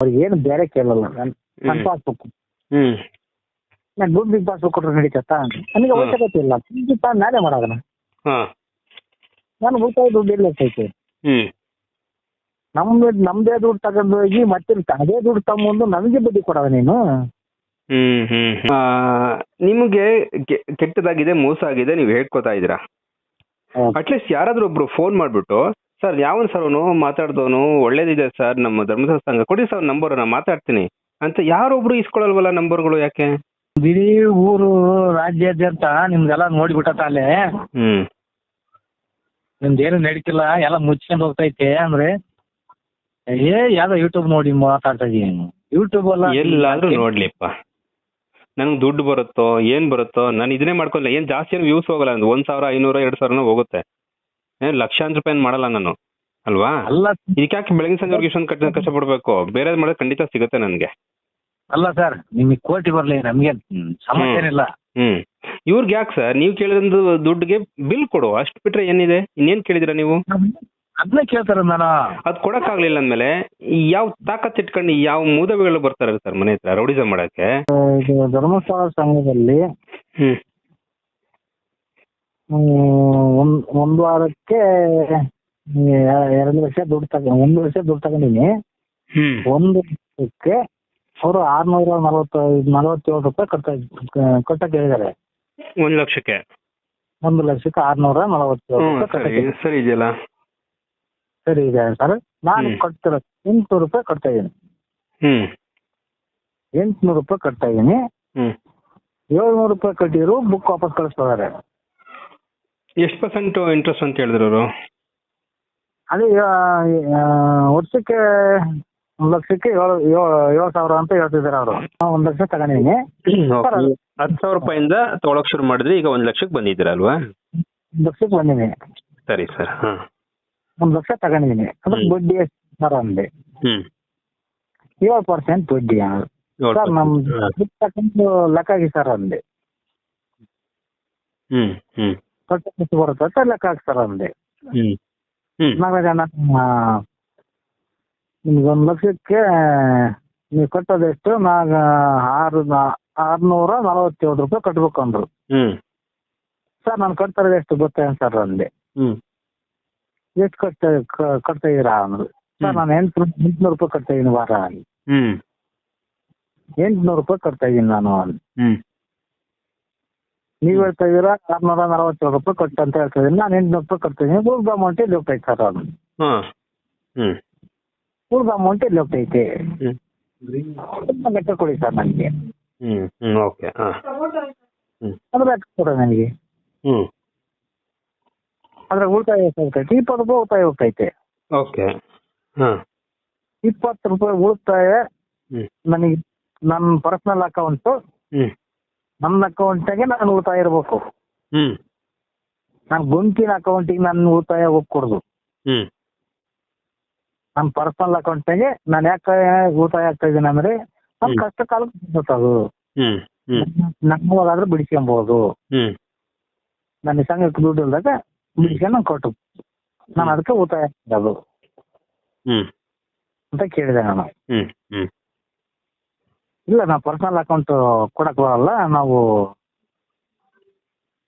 ಅವ್ರಿಗೆ ಏನು ಬೇರೆ ಕೇಳಲ್ಲ. ನನ್ನ ನನ್ನ ಬುಕ್ ಪಾಸ್ಬುಕ್ ಹ್ಮ್. ನಾನು ದುಡ್ಡು ಪಾಸ್ಬುಕ್ ಕೊಟ್ರೆ ನಡೀತಾ ನನಗೆ. ಅವಶ್ಯಕತೆ ಇಲ್ಲ. ತಾ ನಾನೇ ಮಾಡೋದನ್ನ. ಹಾ. ನಾನು ಉಳಿತಾಯ ದುಡ್ಡು ಎಲ್ಲ ಐತೆ ಹ್ಮ್. ನಮ್ದು ನಮ್ದೇ ದುಡ್ಡು ತಗೊಂಡು ಹೋಗಿ ಮತ್ತೆ ಅದೇ ದುಡ್ಡು ತಗೊಂಡು ನನಗೆ ಬಡ್ಡಿ ಕೊಡವ ನೀನು? ಹ್ಮ್ ಹ್ಮ್ ಆ, ನಿಮಗೆ ಕೆ- ಕೆಟ್ಟದಾಗಿದೆ ಮೋಸ ಆಗಿದೆ ನೀವು ಹೇಳ್ಕೊತಾ ಇದ್ದೀರಾ? ಅಟ್ಲೀಸ್ಟ್ ಯಾರಾದ್ರೂ ಒಬ್ರು ಫೋನ್ ಮಾಡ್ಬಿಟ್ಟು ಸರ್ ಯಾವನ್ ಸರ್ ಅವನು ಮಾತಾಡ್ದವನು ಒಳ್ಳೇದಿದೆ ಸರ್ ನಮ್ಮ ಧರ್ಮಸ್ಥಳ ಸಂಘ. ಕೊಡಿ ಸರ್ ನಂಬರ್ ನಾ ಮಾತಾಡ್ತೀನಿ. ಅಂತ ಯಾರೊಬ್ರು ಇಸ್ಕೊಳ್ಳಲ್ವಲ್ಲ ನಂಬರ್ಗಳು ಯಾಕೆ? ಇಡೀ ಊರು ರಾಜ್ಯಾದ್ಯಂತ ನಿಮ್ದೆಲ್ಲ ನೋಡಿಬಿಟ್ಟ ಅಲ್ಲೇ ಹ್ಮ್. ನಿಮ್ದೇನು ನಡೀತಿಲ್ಲ ಎಲ್ಲ ಮುಚ್ಕೊಂಡು ಹೋಗ್ತೈತೆ ಅಂದ್ರೆ ಏ ಯಾವ್ದೋ ಯೂಟ್ಯೂಬ್ ನೋಡಿ ಮಾತಾಡ್ತಾ ಇದೀನಿ ಯೂಟ್ಯೂಬ್ ಅಲ್ಲ ಎಲ್ಲಾದ್ರೂ ನೋಡ್ಲಿಪ್ಪ. ನನ್ಗೆ ದುಡ್ಡು ಬರುತ್ತೋ ಏನ್ ಬರುತ್ತೋ ನಾನು ಇದನ್ನೇ ಮಾಡ್ಕೊಲ್ಲ ಏನ್ ಜಾಸ್ತಿ ಏನು ವ್ಯೂಸ್ ಹೋಗಲ್ಲ ಒಂದು ಒಂದ್ ಸಾವಿರ ಐನೂರ ಎರಡ್ ಸಾವಿರನೂ ಹೋಗುತ್ತೆ. ಏನ್ ಲಕ್ಷಾಂತರ ರೂಪಾಯಿ ಮಾಡಲ್ಲ ನಾನು. ಅಲ್ವಾ? ಅಲ್ಲ ಇದಕ್ಕೆ ಯಾಕೆ ಬೆಳಗಿನ ಸಂಜೆವರೆಗೆ ಇಷ್ಟೊಂದು ಕಷ್ಟ ಪಡ್ಬೇಕು ಬೇರೆ ಮಾಡಿದ್ರೆ ಖಂಡಿತ ಸಿಗುತ್ತೆ ನನಗೆ. ಅಲ್ಲ ಸರ್ ನಿಮಗೆ ಕೋಟಿ ಬರಲಿ ನಮ್ಗೆ ಸಮಸ್ಯೆ ಏನಿಲ್ಲ ಹ್ಮ್ ಇವ್ರಿಗೆ ಯಾಕೆ ಸರ್? ನೀವು ಕೇಳಿದ ದುಡ್ಡಿಗೆ ಬಿಲ್ ಕೊಡು ಅಷ್ಟು ಬಿಟ್ರೆ ಏನಿದೆ? ಇನ್ನೇನ್ ಕೇಳಿದಿರ ನೀವು? ಅದನ್ನ ಕೇಳ್ತಾರ ನಾನು. ಅದ್ ಕೊಡಕ್ಕಾಗ್ಲಿಲ್ಲ ಅಂದ್ಮೇಲೆ ಯಾವ ತಾಕತ್ ಇಟ್ಕೊಂಡು ಯಾವ ಮೂದವಿಗಳು ಬರ್ತಾರೆ ಸರ್ ಮನೆ ಹತ್ರ ರೌಡಿಸಮ್ ಮಾಡಕ್ಕೆ? ಧರ್ಮಸ್ಥಳ ಸಂಘದಲ್ಲಿ ಒಂದ್ ಒಂದ್ ವಾರಕ್ಕೆ ಎರಡು ಲಕ್ಷ ದುಡ್ಡು ತಗೊಂಡ್ ಒಂದು ಲಕ್ಷ ದುಡ್ಡು ತಗೊಂಡಿನಿ. ಹ್ಮ್. ಒಂದು ಲಕ್ಷಕ್ಕೆ ಅವರು ಆರ್ನೂರ ನಲವತ್ತ ನಲವತ್ತೇಳು ರೂಪಾಯಿ ಕಟ್ಟ ಕಟ್ಟಕ್ ಹೇಳಿದ್ದಾರೆ ಒಂದ್ ಲಕ್ಷಕ್ಕೆ? ಒಂದು ಲಕ್ಷಕ್ಕೆ ಆರ್ನೂರ ನಲವತ್ತೇಳು ಹ್ಮ್ ರೂಪಾಯಿ ಸರಿ ಕಟ್ಟಕ್ಕೆ ಸರಿ ಇದೆಯಲ್ಲ. ಸರಿ ಇದೆ ಸರ್. ನಾನು ಹ್ಮ್. ಕಟ್ತಿರೋ ಎಂಟ್ನೂರು ರೂಪಾಯಿ ಕಟ್ತಾ ಇದ್ದೀನಿ. ಹ್ಮ್. ಎಂಟ್ನೂರು ರೂಪಾಯಿ ಕಟ್ತಾ ಇದ್ದೀನಿ. ಹ್ಮ್. ಏಳ್ನೂರು ರೂಪಾಯಿ ಕಟ್ಟಿದ್ರು ಬುಕ್ ವಾಪಸ್ ಕಳಿಸ್ತಿದ್ದಾರೆ ಎಷ್ಟು ಪರ್ಸೆಂಟ್ ಇಂಟ್ರೆಸ್ಟ್ ಅಂತ ಹೇಳಿದ್ರು ಅವರು? ಅದೇ ಆ, ಆ, ವರ್ಷಕ್ಕೆ ಒಂದು ಲಕ್ಷಕ್ಕೆ ಏಳು ಏಳು ಏಳು ಸಾವಿರ ಅಂತ ಹೇಳ್ತಿದ್ದಾರೆ ಅವರು. ಒಂದು ಲಕ್ಷ ತಗೊಂಡಿದ್ದೀನಿ ಹತ್ತು ಸಾವಿರ ರೂಪಾಯಿಂದ ತೊಗೊಳಕ್ ಶುರು ಮಾಡಿದ್ರೆ ಈಗ ಒಂದ್ ಲಕ್ಷಕ್ಕೆ ಬಂದಿದ್ದೀರಾ ಅಲ್ವಾ? ಒಂದು ಲಕ್ಷಕ್ಕೆ ಬಂದಿದ್ದೀನಿ ಸರಿ ಸರ್ ಹಾ. ಒಂದು ಲಕ್ಷ ತಗೊಂಡಿದ್ದೀನಿ ಅದಕ್ಕೆ ಹ್ಮ್. ಬಡ್ಡಿ ಎಷ್ಟು ಸರ್ ಅಂದೆ. ಹ್ಮ್. ಏಳು ಪರ್ಸೆಂಟ್ ಬಡ್ಡಿ ಅಂದ್ರು. ಏಳು ಸರ್ ನಮ್. ದುಡ್ಡು ತಗೊಂಡು ಲೆಕ್ಕ ಸರ್ ಅಂದೆ. ಹ್ಮ್ ಹ್ಮ್. ಕಟ್ಟು ಎಷ್ಟು ಬರುತ್ತೆ ಅಂತ ಲೆಕ್ಕ ಹಾಕ್ತಾರೆ ಅಂದೆ ಹ್ಮ್. ಹ್ಮ್. ನಾವಾಗ ನಾನು ನಿಮ್ಗೆ ಒಂದು ಲಕ್ಷಕ್ಕೆ ನೀವು ಕಟ್ಟೋದೆಷ್ಟು? ನಾಗ ಆರು ಆರ್ನೂರ ನಲವತ್ತೇಳು ರೂಪಾಯಿ ಕಟ್ಬೇಕು ಅಂದ್ರು. ಹ್ಮ್. ಸರ್ ನಾನು ಕಟ್ತಾ ಇರೋದು ಎಷ್ಟು ಗೊತ್ತೇನು ಸರ್ ಅಂದೆ ಹ್ಮ್. ಎಷ್ಟು ಕಟ್ತಾ ಕಟ್ತಾ ಇದೀರಾ ಅಂದ್ರು. ಸರ್ ನಾನು ಎಂಟು ಎಂಟ್ನೂರು ರೂಪಾಯಿ ಕಟ್ತಾ ಇದೀನಿ ವಾರ. ಹ್ಮ್. ಎಂಟ್ನೂರು ರೂಪಾಯಿ ಕಟ್ತಾ ಇದೀನಿ ನಾನು ಅಲ್ಲಿ. ಹ್ಮ್. ನೀವ್ ಹೇಳ್ತಾ ಇದೀರಾ ಆರ್ನೂರ ನಲವತ್ತೇಳು ರೂಪಾಯಿ ಕಟ್ಟು ಅಂತ ಹೇಳ್ತಾ ಇದೀನಿ ನಾನು ಎಂಟ್ನೂರು ರೂಪಾಯಿ ಕಟ್ತೀನಿ ಉಳಿದ ಅಮೌಂಟ್ ಎಲ್ಲಿ ಹೋಗ್ತೈತೆ ಸರ್ ಅದು. ಹಾ. ಹ್ಞೂ ಉಳಿದ ಅಮೌಂಟ್ ಎಲ್ಲಿ ಹೋಗ್ತೈತೆ ಲೆಕ್ಕ ಕೊಡಿ ಸರ್ ನನಗೆ ಹ್ಞೂ ಹ್ಮ್ ಓಕೆ ಹಾ. ಹ್ಞೂ ಅದ್ರ ಲೆಕ್ಕ ಕೊಡ ನನಗೆ ಹ್ಞೂ ಅದ್ರ ಉಳಿತಾಯ ಹೋಗ್ತೈತೆ ಇಪ್ಪತ್ತು ರೂಪಾಯಿ ಉಳಿತಾಯ ಹೋಗ್ತೈತೆ. ಓಕೆ ಹಾ. ಇಪ್ಪತ್ತು ರೂಪಾಯಿ ಉಳಿತಾಯ ನನಗೆ ನನ್ನ ಪರ್ಸನಲ್ ಅಕೌಂಟು ಹ್ಮ್. ನನ್ನ ಅಕೌಂಟಿಗೆ ನಾನು ಉಳಿತಾಯ ಇರಬೇಕು. ಹ್ಮ್. ನಾನು ಗುಂಪಿನ ಅಕೌಂಟಿಗೆ ನನ್ನ ಉಳಿತಾಯ ಹೋಗ್ಕೊಡ್ದು ಹ್ಮ್. ನನ್ನ ಪರ್ಸನಲ್ ಅಕೌಂಟಿಗೆ ನಾನು ಯಾಕೆ ಉಳಿತಾಯ ಆಗ್ತಾ ಇದ್ದೀನಿ ಅಂದ್ರೆ ನನ್ನ ಕಷ್ಟ ಕಾಲಕ್ಕೆ ಅದು ಹ್ಮ್. ನಮ್ಮವಾಗಾದ್ರೆ ಬಿಡಿಸ್ಕೊಬೋದು. ಹ್ಮ್. ನನ್ನ ಸಂಘಕ್ಕೆ ದುಡ್ಡು ಇಲ್ದಾಗ ಬಿಡಿಸ್ಕೊಂಡು ನಾನು ಕೊಟ್ಟು ನಾನು ಅದಕ್ಕೆ ಉಳಿತಾಯ ಅದು ಹ್ಮ್. ಅಂತ ಕೇಳಿದೆ ನಾನು. ಹ್ಮ್. ಹ್ಮ್. ಇಲ್ಲ ನಾವು ಪರ್ಸನಲ್ ಅಕೌಂಟ್ ಕೊಡಕ್ ಬರಲ್ಲ ನಾವು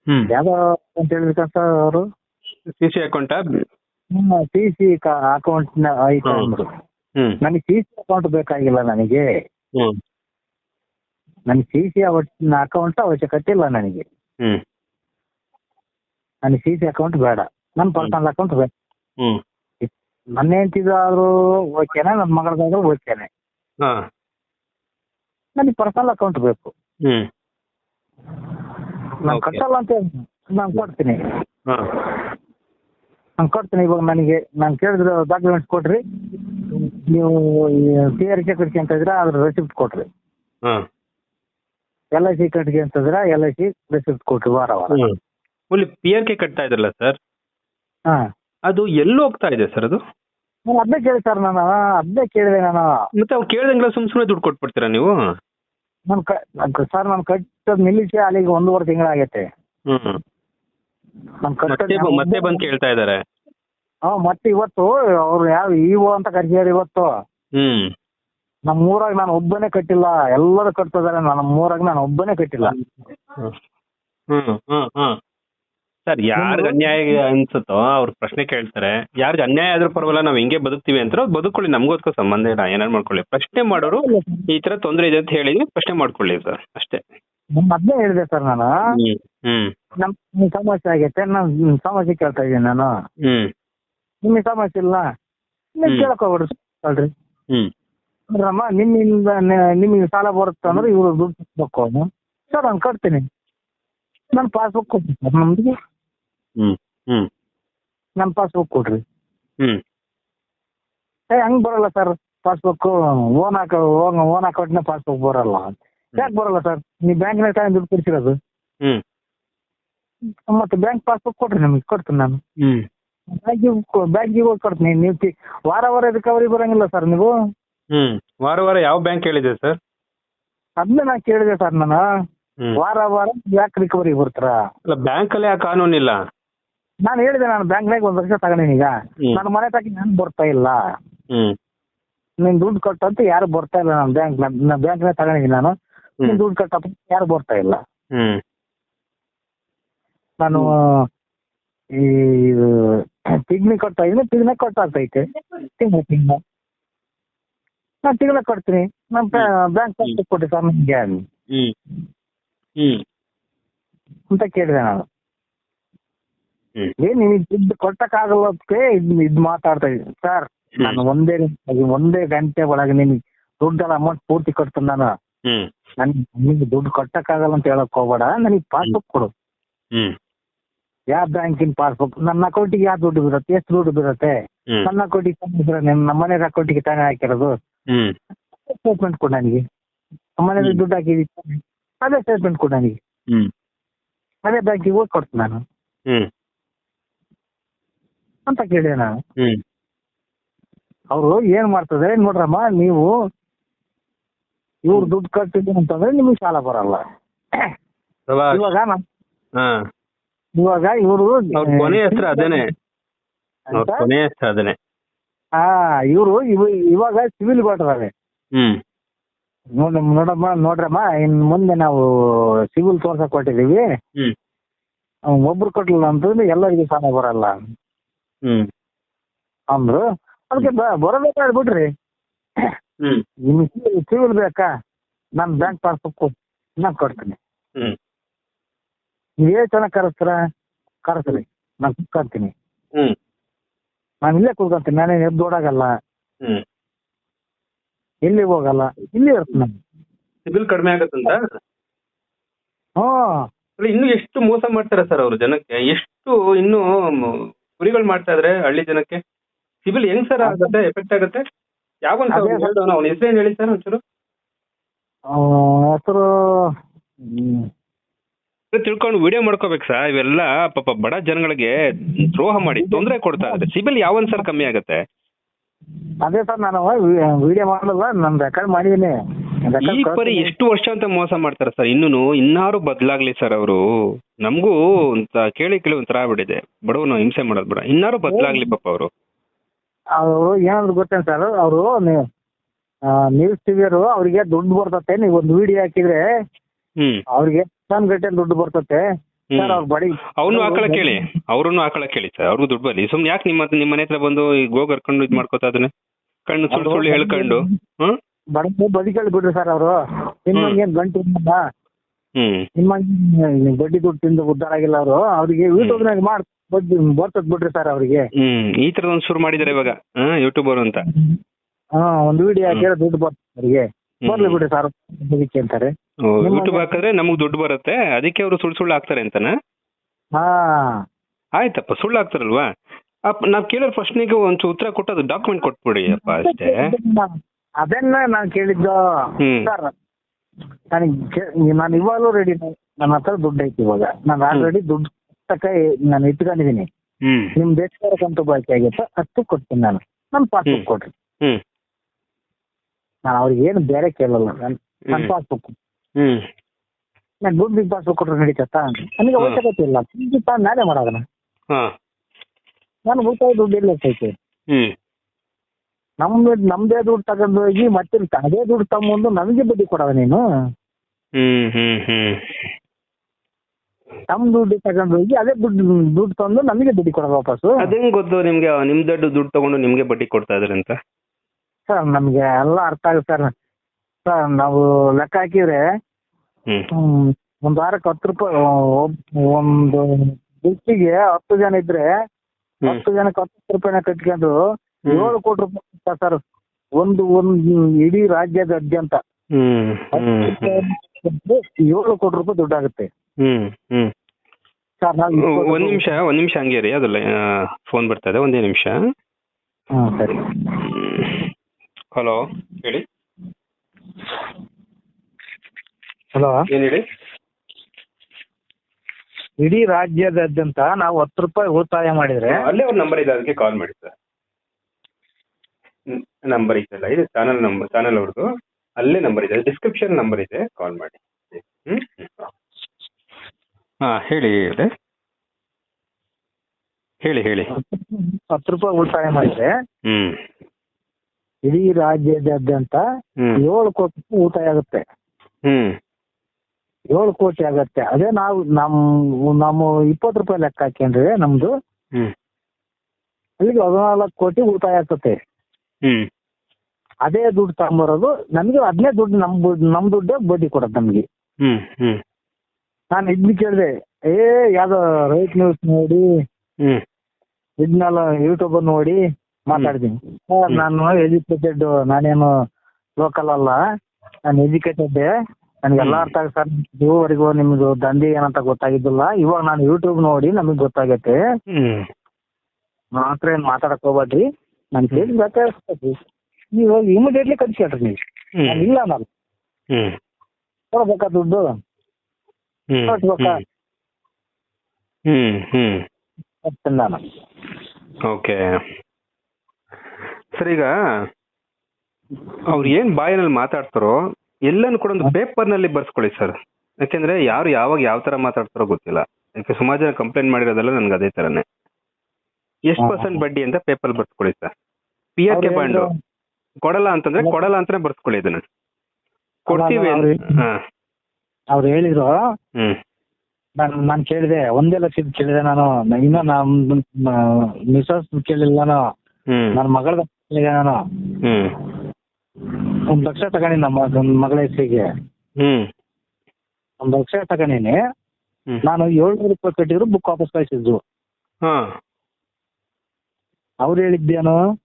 ಹ್ಮ್. ಯಾವ್ದೋ ಅಂತ ಹೇಳಿದ್ರ ಸರ್ ಅವರು? ಸಿ ಸಿ ಅಕೌಂಟಾ ನಿಮ್ಮ ಸಿ ಸಿ ಅಕೌಂಟ್ ಐತೆ. ಅಂದ್ರು ಹ್ಮ್. ನನಗೆ ಸಿ ಸಿ ಅಕೌಂಟ್ ಬೇಕಾಗಿಲ್ಲ ನನಗೆ. ಹ್ಮ್. ನನಗೆ ಸಿ ಸಿ ಅಕೌಂಟ್ ಅವಶ್ಯಕತೆ ಇಲ್ಲ ನನಗೆ. ಹ್ಮ್. ನನಗೆ ಸಿ ಸಿ ಅಕೌಂಟ್ ಬೇಡ. ನನ್ನ ಪರ್ಸನಲ್ ಅಕೌಂಟ್ ಬೇಡ. ಹ್ಮ್. ನನ್ನ ಹೆಂಡತಿದಾದ್ರು ಓಕೆನೆ ನನ್ನ ಮಗಳದಾದ್ರು ಓಕೆನೆ. ಹಾ. ನನಗೆ ಪರ್ಸನಲ್ ಅಕೌಂಟ್ ಬೇಕು. ಹ್ಮ್. ನಾನು ಕಟ್ಟಲ್ಲ ಅಂತ ನಾನು ಕೊಡ್ತೀನಿ. ಹಾ. ನಾನು ಕೊಡ್ತೀನಿ ಇವಾಗ ನನಗೆ ನಾನು ಕೇಳಿದ್ರೆ ಡಾಕ್ಯುಮೆಂಟ್ಸ್ ಕೊಡ್ರಿ. ನೀವು ಪಿ ಆರ್ ಕೆ ಕಟ್ಕೊಂತ ಇದ್ರೆ ಅದ್ರ ರೆಸಿಪ್ಟ್ ಕೊಡ್ರಿ. ಹಾ. ಎಲ್ ಐ ಸಿ ಕಟ್ಗೆ ಅಂತಂದ್ರೆ ಎಲ್ ಐ ಸಿ ರೆಸಿಪ್ಟ್ ಕೊಟ್ರಿ ವಾರ ವಾರ ಹ್ಮ್. ಪಿ ಆರ್ ಕೆ ಕಟ್ತಾ ಇದ್ರಲ್ಲ ಸರ್ ಹಾ. ಅದು ಎಲ್ಲಿ ಹೋಗ್ತಾ ಇದೆ ಸರ್ ಅದು? ನಾನು ಅದನ್ನೇ ಕೇಳಿ ಸರ್ ನಾನು. ಅದನ್ನೇ ಕೇಳಿದೆ ನಾನು. ಮತ್ತೆ ಅವ್ರು ಕೇಳ್ದಂಗೆಲ್ಲ ಸುಮ್ ಸುಮ್ಮನೆ ದುಡ್ಡು ಕೊಟ್ಬಿಡ್ತೀರಾ ನೀವು? ನಾನು ಸರ್ ನಾನು ಕಟ್ಟೋದು ನಿಲ್ಲಿಸಿ ಅಲ್ಲಿಗೆ ಒಂದೂವರೆ ತಿಂಗಳಾಗೈತೆ ಹ್ಮ್. ನಾನು ಮತ್ತೆ ಬ- ಮತ್ತೆ ಬಂದು ಕೇಳ್ತಾ ಇದಾರೆ. ಹಾಂ ಮತ್ತೆ ಇವತ್ತು ಅವ್ರು ಯಾವ ಇವ ಅಂತ ಕರ್ಸ್ಯಾರ ಇವತ್ತು. ಹ್ಮ್. ನಮ್ಮ ಊರಾಗ ನಾನು ಒಬ್ಬನೇ ಕಟ್ಟಿಲ್ಲ. ಎಲ್ಲರೂ ಕಟ್ತಿದಾರೆ ನಮ್ಮ ಊರಾಗ ನಾನು ಒಬ್ಬನೇ ಕಟ್ಟಿಲ್ಲ. ಹ್ಮ್ ಹ್ಮ್ ಹ್ಮ್. ಸರ್ ಯಾರಿಗ ಅನ್ಯಾಯ ಅನ್ಸುತ್ತೋ ಅವ್ರ ಪ್ರಶ್ನೆ ಕೇಳ್ತಾರೆ. ಯಾರಿಗ ಅನ್ಯಾಯ ಆದ್ರೂ ಪರವಾಗಿಲ್ಲ ನಾವ್ ಹಿಂಗೆ ಬದುಕ್ತೀವಿ ಅಂತ ಬದುಕೊಳ್ಳಿ ನಮ್ಗೋಸ್ಕರ ಸಂಬಂಧ ಇಲ್ಲ ಏನಾರು ಮಾಡ್ಕೊಳ್ಳಿ. ಪ್ರಶ್ನೆ ಮಾಡೋರು ಈ ತರ ತೊಂದ್ರೆ ಇದೆ ಅಂತ ಹೇಳಿದ್ರೆ ಪ್ರಶ್ನೆ ಮಾಡ್ಕೊಳ್ಳಿ ಸರ್ ಅಷ್ಟೇ. ಮೊದ್ಲೇ ಹೇಳಿದೆ ಸರ್ ನಾನು. ನಮ್ಮ ಸಮಸ್ಯೆ ಆಗೈತೆ ನಾನ್ ಸಮಸ್ಯೆ ಕೇಳ್ತಾ ಇದ್ದೀನಿ ನಾನು. ಹ್ಮ್. ನಿಮಗೆ ಸಮಸ್ಯೆ ಇಲ್ಲ ನೀವು. ಕೇಳ್ಕೊಬಿಡ್ರಿ ಅಲ್ರಿ. ಹ್ಮ್. ಅಮ್ಮ ನಿಮ್ಮಿಂದ ನಿಮಗೆ ಸಾಲ ಬರುತ್ತೆ ಅಂದ್ರೆ ಇವ್ರು ದುಡ್ಡು ಸರ್ ನಾನು ಕಟ್ತೀನಿ. ನಾನು ಪಾಸ್ಬುಕ್ ಕೊಡ್ತೀನಿ ಸರ್ ನಮ್ಗೆ. ಹ್ಮ್ ಹ್ಮ್. ನಮ್ ಪಾಸ್ಬುಕ್ ಕೊಡ್ರಿ. ಹ್ಮ್. ಏ ಹಂಗ್ ಬರಲ್ಲ ಸರ್ ಪಾಸ್ಬುಕ್ ಓನ್ ಹಾಕ ಓನ್ ಅಕೌಂಟ್ನ ಪಾಸ್ಬುಕ್ ಬರಲ್ಲ. ಯಾಕೆ ಬರಲ್ಲ ಸರ್ ನೀವು ಬ್ಯಾಂಕ್ನಾಗ ತಗೊಂಡು ದುಡ್ಡು ಕೊಡ್ಸಿರೋದು? ಹ್ಮ್. ಮತ್ತೆ ಬ್ಯಾಂಕ್ ಪಾಸ್ಬುಕ್ ಕೊಡ್ರಿ ನಮಗೆ ಕೊಡ್ತೀನಿ ನಾನು. ಹ್ಮ್. ಬ್ಯಾಂಕಿಗೆ ಬ್ಯಾಂಕಿಗೆ ಹೋಗಿ ಕೊಡ್ತೀನಿ. ನೀವು ತಿ- ವಾರ ವಾರ ರಿಕವರಿ ಬರಂಗಿಲ್ಲ ಸರ್ ನೀವು? ಹ್ಮ್. ವಾರ ವಾರ ಯಾವ ಬ್ಯಾಂಕ್ ಹೇಳಿದೆ ಸರ್ ಅದನ್ನ ನಾ ಕೇಳಿದೆ ಸರ್ ನಾನು. ಹ್ಮ್. ವಾರ ವಾರ ಯಾಕೆ ರಿಕವರಿ ಬರ್ತಾರ? ಅಲ್ಲ ಬ್ಯಾಂಕ್ ಅಲ್ಲಿ ಆ ಕಾನೂನು ಇಲ್ಲ ನಾನು ಹೇಳಿದೆ ನಾನು ಬ್ಯಾಂಕ್ನಾಗ ಒಂದ್ ವರ್ಷ ತಗೊಂಡಿನಿ ಈಗ. ಹ್ಮ್. ನನ್ನ ಮನೆ ತಾಕಿ ನಾನು ಬರ್ತಾ ಇಲ್ಲ. ನಿನ್ ನೀನ್ ದುಡ್ಡು ಕಟ್ಟಂತ ಯಾರು ಬರ್ತಾ ಇಲ್ಲ ನಾನು ಬ್ಯಾಂಕ್ ನಾನು ಬ್ಯಾಂಕ್ನಾಗ ತಗೊಂಡಿದ್ದೀನಿ ನಾನು ನೀನ್. ಹ್ಮ್. ದುಡ್ಡು ಕಟ್ಟಪ್ಪ ಯಾರು ಬರ್ತಾ ಇಲ್ಲ. ಹ್ಮ್. ನಾನು ಈ ಪಿಗ್ನಿ ಕಟ್ತಾ ಇದೀನಿ ಪಿಗ್ನ ಕಟ್ಟಾಗ್ತೈತೆ ತಿಂಗಳ ತಿಂಗಳ. ನಾನು ತಿಂಗಳ ಕಟ್ತೀನಿ. ನಮ್ಮ ಬ್ಯಾಂಕ್ ಕೊಟ್ಟಿ ಸರ್ ನಿಮ್ಗೆ ಹ್ಮ್. ಹ್ಮ್. ಅಂತ ಕೇಳಿದೆ ನಾನು. ಏನ್ ನಿಮಗ್ ದುಡ್ಡು ಕೊಟ್ಟಕ್ಕಾಗಲ್ಲ ಅದಕ್ಕೆ ಇದ್ ಇದ್ ಮಾತಾಡ್ತಾ ಇದೀನಿ ಸರ್ ನಾನು ಒಂದೇ ಒಂದೇ ಗಂಟೆ ಒಳಗೆ ನಿಮಗೆ ದುಡ್ಡೆಲ್ಲ ಅಮೌಂಟ್ ಪೂರ್ತಿ ಕೊಡ್ತೀನಿ ನಾನು. ನನ್ಗೆ ನಿಮ್ಗೆ ದುಡ್ಡು ಕೊಟ್ಟಕ್ಕಾಗಲ್ಲ ಅಂತ ಹೇಳಕ್ ಹೋಗ್ಬೇಡ. ನನಗೆ ಪಾಸ್ಬುಕ್ ಕೊಡು. ಯಾವ ಬ್ಯಾಂಕಿನ ಪಾಸ್ಬುಕ್? ನನ್ನ ಅಕೌಂಟಿಗೆ ಯಾವ ದುಡ್ಡು ಬರುತ್ತೆ? ಎಷ್ಟು ದುಡ್ಡು ಬರುತ್ತೆ? ನನ್ನ ಅಕೌಂಟಿಗೆ ನಮ್ಮ ಮನೆ ಅಕೌಂಟಿಗೆ ತಾನೇ ಹಾಕಿರೋದು? ಸ್ಟೇಟ್ಮೆಂಟ್ ಕೊಡು ನನಗೆ. ನಮ್ಮ ಹ್ಮ್. ದುಡ್ಡು ಹಾಕಿದ್ದೀನಿ ಅದೇ ಸ್ಟೇಟ್ಮೆಂಟ್ ಕೊಡು ನನಗೆ. ಹ್ಮ್. ಅದೇ ಬ್ಯಾಂಕಿಗೆ ಹೋಗಿ ಕೊಡ್ತೀನಿ ನಾನು. ಹ್ಮ್. ಅಂತ ಕೇಳಿದೆ ನಾನು. ಅವರು ಏನ್ ಮಾಡ್ತದೆ ನೋಡ್ರಮ್ಮ ನೀವು ಇವ್ರು ದುಡ್ಡು ಕಟ್ಟಿದ್ದೀನಿ ಅಂತಂದ್ರೆ ನಿಮಗೆ ಸಾಲ ಬರಲ್ಲ. ಇವಾಗ ನಮ್ ಇವಾಗ ಇವರು ಅವ್ರ ಕೊನೆ ಹೆಸರು ಅದೇನೆ ಅವ್ರ ಕೊನೆ ಹೆಸರು ಅದೇನೆ ಹಾ ಇವರು ಇವಾಗ ಸಿವಿಲ್ ಕೊಟ್ಟಿದ್ದಾರೆ ಹ್ಮ್. ನೋಡ್ ನೋಡಮ್ಮ ನೋಡ್ರಮ್ಮ ಇನ್ ಮುಂದೆ ನಾವು ಸಿವಿಲ್ ತೋರ್ಸಕ್ ಕೊಟ್ಟಿದೀವಿ. ಹ್ಮ್. ಒಬ್ರು ಕೊಟ್ಲಿಲ್ಲ ಅಂತಂದ್ರೆ ಎಲ್ಲರಿಗೂ ಸಾಲ ಬರಲ್ಲ. ಹ್ಮ್. ಅಂದ್ರು. ಅದಕ್ಕೆ ಬರಬೇಕಾದ್ರೆ ಬಿಡ್ರಿ. ಹ್ಮ್. ನಿಮ್ಗೆ ಸಿವಿಲ್ ಬೇಕಾ? ನಾನು ಬ್ಯಾಂಕ್ ಪಾಸ್ಬುಕ್ ನಾನು ಕೊಡ್ತೀನಿ. ಹ್ಮ್. ನೀವೇ ಚೆನ್ನಾಗಿ ಕರೆಸ್ತೀರ? ಕರೆಸ್ರಿ. ನಾನು ಕುತ್ಕೊಂತೀನಿ. ಹ್ಮ್. ನಾನು ಇಲ್ಲೇ ಕುತ್ಕೊಂತೀನಿ. ನಾನೇನು ಎದ್ದು ಓಡಾಗಲ್ಲ. ಹ್ಮ್. ಎಲ್ಲಿ ಹೋಗಲ್ಲ? ಇಲ್ಲಿ ಇರ್ತೀನಿ ನಾನು. ಸಿಬಿಲ್ ಕಡಿಮೆ ಆಗತ್ತಂತ? ಅಲ್ಲ, ಇನ್ನು ಎಷ್ಟು ಮೋಸ ಮಾಡ್ತಾರೆ ಸರ್ ಅವರು ಜನಕ್ಕೆ? ಎಷ್ಟು ಇನ್ನು ಕುರಿಗಳು ಮಾಡ್ತಾ ಇದ್ರೆ ಹಳ್ಳಿ ಜನಕ್ಕೆ ಸಿಬಿಲ್ ಹೆಂಗ್ ಸರ್ ಆಗುತ್ತೆ ಎಫೆಕ್ಟ್ ಆಗುತ್ತೆ? ಯಾವ ಅದೇ ಸರ್. ಅವನ ಹೆಸರೇನು ಹೇಳಿ ಸರ್ ಒಂಚೂರು? ಹೆಸರು ತಿಳ್ಕೊಂಡು ವಿಡಿಯೋ ಮಾಡ್ಕೋಬೇಕು ಸರ್ ಇವೆಲ್ಲ ಪಾಪ ಬಡ ಜನಗಳಿಗೆ ದ್ರೋಹ ಮಾಡಿ ತೊಂದರೆ ಕೊಡ್ತಾ ಇದೆ ಸಿಬಿಲ್ ಯಾವನ್ ಸರ್ ಕಮ್ಮಿ ಆಗುತ್ತೆ? ಅದೇ ಸರ್ ನಾನು ವಿಡಿಯೋ ಮಾಡಲ್ಲ ನಾನು ರೆಕಾರ್ಡ್ ಮಾಡಿದ್ದೀನಿ ಈ ಪರಿ ಎಷ್ಟು ವರ್ಷ ಅಂತ ಮೋಸ ಮಾಡ್ತಾರೆ ಸರ್? ಇನ್ನೂ ಇನ್ನಾರು ಬದಲಾಗ್ಲಿ ಸರ್ ಅವರು. ನಮಗೂ ಅಂತ ಕೇಳಿ ಕೇಳಿ ಒಂಥರ ಆಗ್ಬಿಟ್ಟಿದೆ. ಬಡವನು ಹಿಂಸೆ ಮಾಡೋದು ಬೇಡ. ಇನ್ನಾರು ಬದಲಾಗ್ಲಿ ಪಾಪ ಅವರು. ಅವರು ಏನಾದ್ರು ಗೊತ್ತೇನು ಸರ್? ಅವರು ನ್ಯೂಸ್ ಟಿವಿಯರು ಅವ್ರಿಗೆ ದುಡ್ಡು ಬರ್ತತೆ. ನೀವು ಒಂದು ವಿಡಿಯೋ ಹಾಕಿದ್ರೆ ಅವ್ರಿಗೆ ಟನ್ ಗಂಟೆ ದುಡ್ಡು ಬರ್ತತೆ? ಅವನು ಆಕಳ ಕೇಳಿ. ಅವ್ರನ್ನು ಆಕಳ ಕೇಳಿ ಸರ್. ಅವ್ರಿಗೂ ದುಡ್ಡು ಬರಲಿ. ಸುಮ್ನೆ ಯಾಕೆ ನಿಮ್ಮ ನಿಮ್ಮ ಮನೆ ಹತ್ರ ಬಂದು ಈಗ ಗೋ ಕರ್ಕೊಂಡು ಇದು ಮಾಡ್ಕೋತಾ ಅದನ್ನ ಕಣ್ಣು ಸುಳ್ಳು ಸುಳ್ಳು ಹೇಳ್ಕೊಂಡು. ಹ್ಮ್? ಬಡ ಬದಿಗಳು ಬಿಡ್ರಿ ಸರ್ ಅವರು. ನಿಮ್ಮಂಗೇನ್ ಗಂಟು ಇಲ್ಲ ಹ್ಮ್. ನಿಮ್ಮಂಗೆ ಬಡ್ಡಿ ದುಡ್ಡು ತಿಂದು ಉದ್ದಾರ ಆಗಿಲ್ಲ ಅವರು? ಅವ್ರಿಗೆ ಯೂಟ್ಯೂಬ್ನಾಗ ಮಾಡಿ ಬಡ್ಡಿ ಬರ್ತದ್ ಬಿಡ್ರಿ ಸರ್ ಅವ್ರಿಗೆ. ಹ್ಮ್. ಈ ತರದ ಒಂದು ಶುರು ಮಾಡಿದ್ದಾರೆ ಇವಾಗ ಯೂಟ್ಯೂಬರ್ ಅಂತ. ಹಾ ಒಂದು ವಿಡಿಯೋ ಹಾಕಿದ್ರೆ ದುಡ್ಡು ಬರ್ತದೆ ಅವ್ರಿಗೆ. ಬರ್ಲಿ ಬಿಡ್ರಿ ಸರ್ ಅದಕ್ಕೆ ಅಂತಾರೆ. ಯೂಟ್ಯೂಬ್ ಹಾಕಿದ್ರೆ ನಮಗ್ ದುಡ್ಡು ಬರುತ್ತೆ ಅದಕ್ಕೆ ಅವರು ಸುಳ್ಳು ಸುಳ್ಳು ಹಾಕ್ತಾರೆ ಅಂತನಾ? ಹಾ. ಆಯ್ತಪ್ಪ ಸುಳ್ಳು ಹಾಕ್ತಾರಲ್ವಾ? ಅಪ್ಪ ನಾವ್ ಕೇಳೋ ಪ್ರಶ್ನೆಗೆ ಒಂದು ಉತ್ತರ ಕೊಟ್ಟು ಅದು ಡಾಕ್ಯುಮೆಂಟ್ ಕೊಟ್ಬಿಡಿ ಅಪ್ಪ ಅಷ್ಟೇ. ಅದನ್ನ ನಾನು ಕೇಳಿದ್ದು ಹ್ಮ್. ಸರ್ ನನಗೆ ನಾನು ಇವಾಗಲೂ ರೆಡಿ ನನ್ನ ಹತ್ರ ದುಡ್ಡು ಐತಿ ಇವಾಗ. ನಾನು ಆಲ್ರೆಡಿ ದುಡ್ಡು ತಕ್ಕ ನಾನು ಇಟ್ಕೊಂಡಿದೀನಿ ಹ್ಮ್. ನಿಮ್ ದೇಶದ ಕಂತು ಬಾಕಿ ಆಗೈತೆ ಅಷ್ಟು ಕೊಡ್ತೀನಿ ನಾನು. ನನ್ ಪಾಸ್ಬುಕ್ ಹ್ಮ್. ಕೊಡ್ರಿ. ಹ್ಮ್. ನಾನು ಅವ್ರಿಗೆ ಏನು ಬೇರೆ ಕೇಳಲ್ಲ. ನನ್ ಹ್ಮ್. ಪಾಸ್ಬುಕ್ ಹ್ಮ್. ನಾನು ದುಡ್ಡು ಪಾಸ್ಬುಕ್ ಕೊಟ್ರೆ ನಡೀತತ್ತಾ ನನಗೆ ಹ್ಮ್. ಅವಶ್ಯಕತೆ ಇಲ್ಲ. ನಾನೇ ಮಾಡೋದನ್ನ. ಹಾ. ನಾನು ಉಳಿತಾಯ ದುಡ್ಡು ಎಲ್ಲ ಹ್ಮ್. ನಮ್ದು ನಮ್ದೇ ದುಡ್ಡು ತಗೊಂಡು ಹೋಗಿ ಮತ್ತೆ ಅದೇ ದುಡ್ಡು ತಗೊಂಡು ನನಗೆ ಬಡ್ಡಿ ಕೊಡವ ನೀನು? ಹ್ಮ್ ಹ್ಮ್ ಹ್ಮ್. ನಮ್ ದುಡ್ಡು ತಗೊಂಡು ಹೋಗಿ ಅದೇ ದುಡ್ಡು ದುಡ್ಡು ತಂದು ನಮಗೆ ಬಡ್ಡಿ ಕೊಡೋದು ವಾಪಸ್ಸು? ಅದೇಂಗ್ ಗೊತ್ತು ನಿಮ್ಗೆ ನಿಮ್ ದುಡ್ಡು ದುಡ್ಡು ತಗೊಂಡು ನಿಮ್ಗೆ ಬಡ್ಡಿ ಕೊಡ್ತಾ ಇದಾರೆ ಅಂತ? ಸರ್ ನಮಗೆ ಎಲ್ಲ ಅರ್ಥ ಆಗುತ್ತೆ ಸರ್. ಸರ್ ನಾವು ಲೆಕ್ಕ ಹಾಕಿದ್ರೆ ಹ್ಮ್. ಹ್ಮ್, ಒಂದು ವಾರಕ್ಕೆ ಹತ್ತು ರೂಪಾಯಿ ಒಬ್- ಒಂದು ದಿವಸಿಗೆ ಹತ್ತು ಜನ ಇದ್ರೆ ಹ್ಮ್. ಹತ್ತು ಜನಕ್ಕೆ ಹತ್ತು ರೂಪಾಯಿನ ಕಟ್ಕೊಂಡು. ಏಳು ಕೋಟಿ ರೂಪಾಯಿ ಸರ್ ಒಂದು ಒಂದು ಇಡೀ ರಾಜ್ಯದಾದ್ಯಂತ ಏಳು ಕೋಟಿ ರೂಪಾಯಿ ದುಡ್ಡಾಗುತ್ತೆ. ಹ್ಮ್ ಹ್ಮ್. ಸರ್ ನಾವು ಒಂದ್ ನಿಮಿಷ ಒಂದ್ ನಿಮಿಷ ಹಂಗೆ ರೀ ಅದಲ್ಲ ಫೋನ್ ಬರ್ತಾ ಇದೆ ಒಂದೇ ನಿಮಿಷ. ಹಾಂ ಸರಿ. ಹಲೋ ಹೇಳಿ. ಹಲೋ. ಏನ್ ಹೇಳಿ? ಇಡೀ ರಾಜ್ಯದಾದ್ಯಂತ ನಾವು ಹತ್ತು ರೂಪಾಯಿ ಉಳಿತಾಯ ಮಾಡಿದ್ರೆ ಅಲ್ಲೇ ಒಂದು ನಂಬರ್ ಇದೆ ಅದಕ್ಕೆ ಕಾಲ್ ಮಾಡಿ ಸರ್. ನಂಬರ್ ಇದೆಲ್ಲ ಇದೆ ಚಾನಲ್ ನಂಬರ್ ಚಾನಲ್ ಅವ್ರದ್ದು. ಅಲ್ಲೇ ನಂಬರ್ ಇದೆ ಡಿಸ್ಕ್ರಿಪ್ಷನ್ ನಂಬರ್ ಇದೆ. ಕಾಲ್ ಮಾಡಿ. ಹ್ಮ್? ಹಾ ಹೇಳಿ ಹೇಳಿ. ಹೇಳಿ ಹೇಳಿ. ಹತ್ತು ರೂಪಾಯಿ ಉಳಿತಾಯ ಮಾಡಿದ್ರೆ ಹ್ಮ್. ಇಡೀ ರಾಜ್ಯದಾದ್ಯಂತ ಹ್ಮ್. ಏಳು ಕೋಟಿ ಉಳಿತಾಯ ಆಗುತ್ತೆ. ಹ್ಮ್. ಏಳು ಕೋಟಿ ಆಗತ್ತೆ. ಅದೇ ನಾವು ನಮ್ ನಮ್ಮ ಇಪ್ಪತ್ತು ರೂಪಾಯಿ ಲೆಕ್ಕ ಹಾಕೊಂಡ್ರೆ ನಮ್ದು ಹ್ಮ್. ಅಲ್ಲಿಗೆ ಹದಿನಾಲ್ಕು ಕೋಟಿ ಉಳಿತಾಯ ಆಗ್ತತೆ ಹ್ಮ್. ಅದೇ ದುಡ್ಡು ತಗೊಂಬರೋದು ನಮಗೆ ಅದನ್ನೇ ದುಡ್ಡು ನಮ್ ನಮ್ ದುಡ್ಡೇ ಬಡ್ಡಿ ಕೊಡೋದು ನಮ್ಗೆ. ಹ್ಮ್ ಹ್ಮ್. ನಾನು ಇದನ್ನ ಕೇಳಿದೆ ಏ ಯಾವ್ದೋ ರೈಟ್ ನ್ಯೂಸ್ ನೋಡಿ ಹ್ಮ್. ಇದನ್ನೆಲ್ಲ ಯೂಟ್ಯೂಬ್ ನೋಡಿ ಮಾತಾಡ್ತೀನಿ. ಸರ್ ನಾನು ಎಜುಕೇಟೆಡ್ ನಾನೇನು ಲೋಕಲ್ ಅಲ್ಲ. ನಾನು ಎಜುಕೇಟೆಡ್ ನನಗೆಲ್ಲ ಅರ್ಥ ಸರ್. ಇದುವರೆಗೂ ನಿಮ್ದು ದಂಧೆ ಏನಂತ ಗೊತ್ತಾಗಿದ್ದಿಲ್ಲ. ಇವಾಗ ನಾನು ಯೂಟ್ಯೂಬ್ ನೋಡಿ ನಮಗ್ ಗೊತ್ತಾಗತ್ತೆ. ಹ್ಮ್. ಮಾತ್ರ ಏನ್ ಮಾತಾಡಕ್ ಹೋಗ್ಬೇಡ್ರಿ. ನಾನು ಕೇಳಿ ಬೇಕಾಗ್ತದೆ ನೀವು ಇಮಿಡಿಯೇಟ್ಲಿ ಕಳ್ಸ್ಕೊಳ್ರಿ ನೀವು. ನಾನು ಇಲ್ಲ ನಾನು. ಕೊಡ್ಬೇಕಾ ದುಡ್ಡು? ಹ್ಮ್. ಕಟ್ಬೇಕಾ? ಹ್ಮ್. ಹ್ಮ್. ಕೊಡ್ತೀನಿ ನಾನು. ಓಕೆ. ಸರ್ ಈಗ ಅವ್ರು ಏನ್ ಬಾಯಿನಲ್ಲಿ ಮಾತಾಡ್ತಾರೋ ಎಲ್ಲಾನು ಕೂಡ ಒಂದು ಪೇಪರ್ನಲ್ಲಿ ಬರ್ಸ್ಕೊಳ್ಳಿ ಸರ್. ಯಾಕೆಂದ್ರೆ ಯಾರು ಯಾವಾಗ ಯಾವ ತರ ಮಾತಾಡ್ತಾರೋ ಗೊತ್ತಿಲ್ಲ. ಯಾಕೆ ಸುಮಾರು ಜನ ಕಂಪ್ಲೇಂಟ್ ಮಾಡಿರೋದೆಲ್ಲ ನನ್ಗೆ ಅದೇ ತರನೇ. ಎಷ್ಟು. ಪರ್ಸೆಂಟ್ ಬಡ್ಡಿ ಅಂತ paper ಬರ್ಸ್ಕೊಳ್ಳಿ sir P R K bond ಕೊಡಲ್ಲ ಅಂತಂದ್ರೆ ಕೊಡಲ್ಲ ಅಂತಾನೆ ಬರ್ಸ್ಕೊಳ್ಳಿ ಇದನ್ನ. ಕೊಡ್ತೀವಿ ಅವ್ರು- ಹೇಳಿದ್ರು ನಾನು ನಾನು ಕೇಳಿದೆ. ಒಂದೇ ಲಕ್ಷ ಕೇಳಿದೆ ನಾನು. ಇನ್ನೂ ನಮ್ ಮಿಸಸ್ ಕೇಳಿಲ್ಲ ನಾನು. ನನ್ನ ಮಗಳ ಕೇಳಿದೆ ನಾನು. ಒಂದ್ ಲಕ್ಷ ತಗೊಂಡಿನ ನಮ್ಮ ಮಗಳ ಹೆಸರಿಗೆ. ಹ್ಮ್. ಒಂದ್ ಲಕ್ಷ ತಗೊಂಡಿನಿ. ನಾನು ಏಳ್ನೂರು ರೂಪಾಯಿ ಕಟ್ಟಿದ್ರು ಬುಕ್ ವಾಪಸ್ ಕಳಿಸಿದ್ರು ಅವ್ರು ಹೇಳಿದ್ದೇನು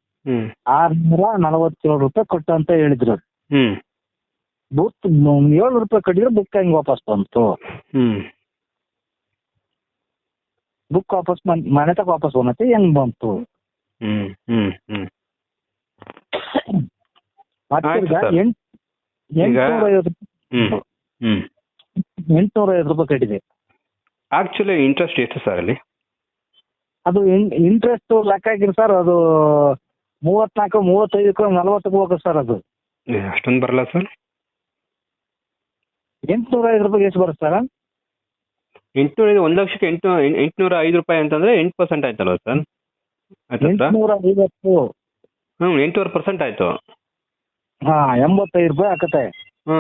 ಆರ್ನೂರ ನಲವತ್ತೇಳು ರೂಪಾಯಿ ಕೊಟ್ಟು ಅಂತ ಹೇಳಿದ್ರು. ಬುಕ್ ಏಳ್ನೂರು ರೂಪಾಯಿ ಕಟ್ಟಿದ್ರೆ ಬುಕ್ ಹೆಂಗ್ ವಾಪಸ್ ಬಂತು? ಬುಕ್ ವಾಪಸ್ ಮನ್- ತಗ ವಾಪಸ್ ಬಂದತ್ತೆ ಹೆಂಗ್ ಬಂತು? ಎಂಟ್ನೂರ ಐವತ್ತು ರೂಪಾಯಿ ಕಟ್ಟಿದೆ. ಆಕ್ಚುಲಿ ಇಂಟ್ರೆಸ್ಟ್ ಎಷ್ಟು ಸರ್ ಅಲ್ಲಿ? ಅದು ಇಂಟ್ರೆಸ್ಟ್ ಲೆಕ್ಕ ಹಾಕಿರಿ ಸರ್ ಅದು ಮೂವತ್ನಾಲ್ಕು ಮೂವತ್ತೈದಕ್ಕೆ ನಲವತ್ತಕ್ಕೆ ಹೋಗುತ್ತೆ ಸರ್ ಅದು. ಅಷ್ಟೊಂದು ಬರಲ್ಲ ಸರ್ ಎಂಟ್ನೂರ ಐದು ರೂಪಾಯಿ ಎಷ್ಟು ಬರುತ್ತೆ ಸರ್ ಎಂಟುನೂರ ಒಂದು ಲಕ್ಷಕ್ಕೆ ಎಂಟು ಎಂಟುನೂರ ಐದು ರೂಪಾಯಿ ಅಂತಂದ್ರೆ ಎಂಟು ಪರ್ಸೆಂಟ್ ಆಯ್ತಲ್ಲ ಸರ್ ಎಂಟುನೂರ ಸರ್ ಎಂಟ್ನೂರ ಐವತ್ತು. ಹ್ಞೂ ಎಂಟೂವರೆ ಪರ್ಸೆಂಟ್ ಆಯ್ತು. ಹಾ ಎಂಬತ್ತೈದು ರೂಪಾಯಿ ಆಗತ್ತೆ ಹ್ಞೂ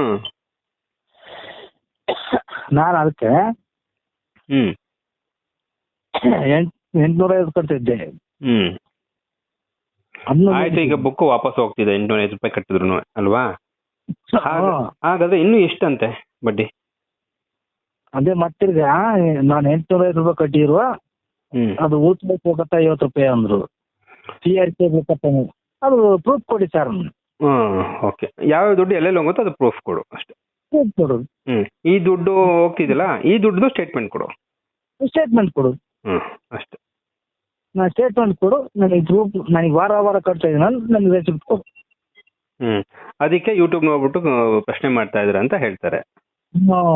ನಾನು ಅದಕ್ಕೆ ಹ್ಞೂ ಎಂಟ್ ಎಂಟ್ನೂರ ಐವತ್ತು ಕಟ್ತಿದ್ದೆ ಹ್ಮ್. ಆಯ್ತು ಈಗ ಬುಕ್ ವಾಪಸ್ ಹೋಗ್ತಿದೆ ಎಂಟುನೂರ ಐದು ರೂಪಾಯಿ ಕಟ್ಟಿದ್ರು ಅಲ್ವಾ? ಹಾಗ ಹಾ. ಹಾಗಾದ್ರೆ ಇನ್ನು ಎಷ್ಟಂತೆ ಬಡ್ಡಿ? ಅದೇ ಮತ್ತಿರ್ಗ ನಾನು ಎಂಟುನೂರ ಐವತ್ತು ರೂಪಾಯಿ ಕಟ್ಟಿರುವ ಹ್ಮ್. ಅದು ಊಟಕ್ಕೆ ಹೋಗತ್ತ ಐವತ್ತು ರೂಪಾಯಿ ಅಂದ್ರು. ಸಿ ಆರ್ ಕೆ ಬೇಕಪ್ಪ ನೀವು. ಅದು ಪ್ರೂಫ್ ಕೊಡಿ ಸರ್ ಹ್ಮ್ ಓಕೆ ಯಾವ ದುಡ್ಡು ಎಲ್ಲೆಲ್ಲಿ ಹೋಗುತ್ತೋ ಅದು ಪ್ರೂಫ್ ಕೊಡು ಅಷ್ಟೇ. ಪ್ರೂಫ್ ಕೊಡು. ಹ್ಮ್. ಈ ದುಡ್ಡು ಹೋಗ್ತಿದೆಯಲ್ಲ ಈ ದುಡ್ಡು ಸ್ಟೇಟ್ಮೆಂಟ್ ಕೊಡು. ಸ್ಟೇಟ್ಮೆಂಟ್ ಕೊಡು. ಹ್ಮ್ ಅಷ್ಟೇ. ನಾನು ಸ್ಟೇಟ್ಮೆಂಟ್ ಕೊಡು ನನಗೆ ಗ್ರೂಪ್ ನನಗೆ ವಾರ ವಾರ ಕಟ್ತಾ ಇದ್ದೀನಿ ನನಗೆ ರೆಸಿಪ್ಟ್ ಕೊಡು. ಹ್ಮ್. ಅದಕ್ಕೆ ಯೂಟ್ಯೂಬ್ ನೋಡ್ಬಿಟ್ಟು ಆ, ಪ್ರಶ್ನೆ ಮಾಡ್ತಾ ಇದ್ರ ಅಂತ ಹೇಳ್ತಾರೆ.